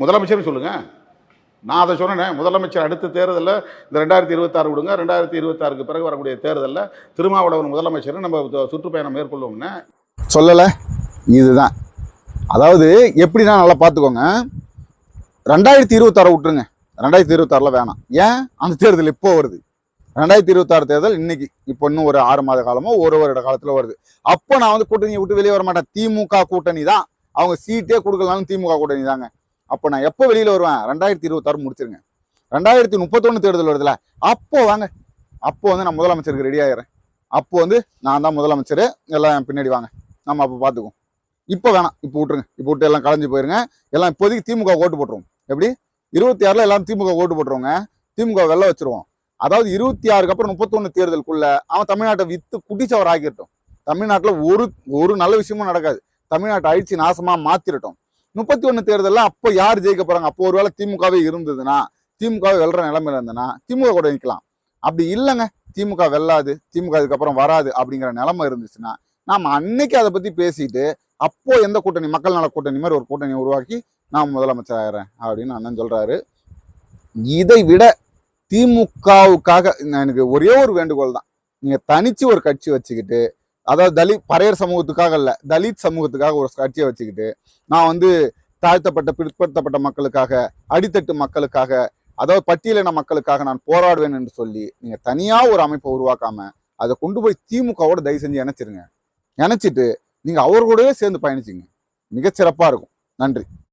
முதலமைச்சர் சொல்லுங்க. நான் அதை சொன்னேன் முதலமைச்சர் அடுத்த தேர்தலில் இந்த ரெண்டாயிரத்தி இருபத்தாறு விடுங்க ரெண்டாயிரத்தி இருபத்தாறுக்கு பிறகு வரக்கூடிய தேர்தலில் திருமாவளவன் முதலமைச்சர் நம்ம சுற்றுப்பயணம் மேற்கொள்ளுவோம்னு சொல்லலை. இதுதான். அதாவது எப்படின்னா நல்லா பார்த்துக்கோங்க. ரெண்டாயிரத்தி இருபத்தாறு விட்டுருங்க. ரெண்டாயிரத்தி இருபத்தாறில் வேணாம். ஏன்? அந்த தேர்தல் இப்போ வருது. ரெண்டாயிரத்தி இருபத்தாறு தேர்தல் இன்னைக்கு. இப்போ இன்னும் ஒரு ஆறு மாத காலமோ ஒரு வருட காலத்தில் வருது. அப்போ நான் வந்து கூட்டணியை விட்டு வெளியே வர மாட்டேன். திமுக கூட்டணி தான் அவங்க சீட்டே கொடுக்கலனாலும் திமுக கூட்டணி தாங்க அப்போ நான் எப்போ வெளியில் வருவேன்? ரெண்டாயிரத்தி இருபத்தாறு முடிச்சிருங்க. ரெண்டாயிரத்தி முப்பத்தொன்று தேர்தல் வருதுல அப்போ வாங்க. அப்போ வந்து நான் முதலமைச்சருக்கு ரெடி ஆகிறேன் அப்போ வந்து நான் தான் முதலமைச்சர். எல்லாம் பின்னாடி வாங்க. நம்ம அப்போ பார்த்துக்குவோம் இப்போ வேணாம். இப்போ விட்டுருங்க. இப்போ விட்டு எல்லாம் கலைஞ்சு போயிருங்க. எல்லாம் இப்போதைக்கு திமுக ஓட்டு போட்டுருவோம் எப்படி? இருபத்தி ஆறில் எல்லாம் திமுக ஓட்டு போட்டுருவோங்க. திமுக வெள்ள வச்சிருவோம். அதாவது இருபத்தி ஆறுக்கு அப்புறம் முப்பத்தொன்று தேர்தலுக்குள்ள அவன் தமிழ்நாட்டை வித்து குட்டிச்சவர் ஆக்கிட்டோம் தமிழ்நாட்டில் ஒரு ஒரு நல்ல விஷயமும் நடக்காது. தமிழ்நாட்டை அழிச்சு நாசமாக மாற்றிடட்டும் முப்பத்தி ஒன்று தேர்தலில் அப்போ யார் ஜெயிக்க போறாங்க? அப்போ ஒருவேளை திமுகவே இருந்ததுன்னா திமுகவே வெல்ற நிலைமையில இருந்ததுன்னா திமுக கூட நிற்கலாம் அப்படி இல்லைங்க. திமுக வெல்லாது. திமுக அதுக்கப்புறம் வராது அப்படிங்கிற நிலைமை இருந்துச்சுன்னா நாம் அன்னைக்கு அதை பத்தி பேசிட்டு அப்போ எந்த கூட்டணி மக்கள் நல கூட்டணி மாதிரி ஒரு கூட்டணி உருவாக்கி நான் முதலமைச்சர் ஆகிறேன் அப்படின்னு அண்ணன் சொல்றாரு. இதை விட திமுகவுக்காக நான் எனக்கு ஒரே ஒரு வேண்டுகோள் தான். நீங்க தனிச்சு ஒரு கட்சி வச்சுக்கிட்டு அதாவது தலித் பறையர் சமூகத்துக்காக இல்லை தலித் சமூகத்துக்காக ஒரு கட்சியை வச்சுக்கிட்டு நான் வந்து தாழ்த்தப்பட்ட பிற்படுத்தப்பட்ட மக்களுக்காக அடித்தட்டு மக்களுக்காக அதாவது பட்டியலின மக்களுக்காக நான் போராடுவேன் என்று சொல்லி நீங்கள் தனியாக ஒரு அமைப்பை உருவாக்காம அதை கொண்டு போய் திமுகவோட தயவு செஞ்சு இணைச்சிருங்க. இணைச்சிட்டு நீங்கள் அவர் கூடவே சேர்ந்து பயணிச்சிங்க. மிகச்சிறப்பாக இருக்கும். நன்றி.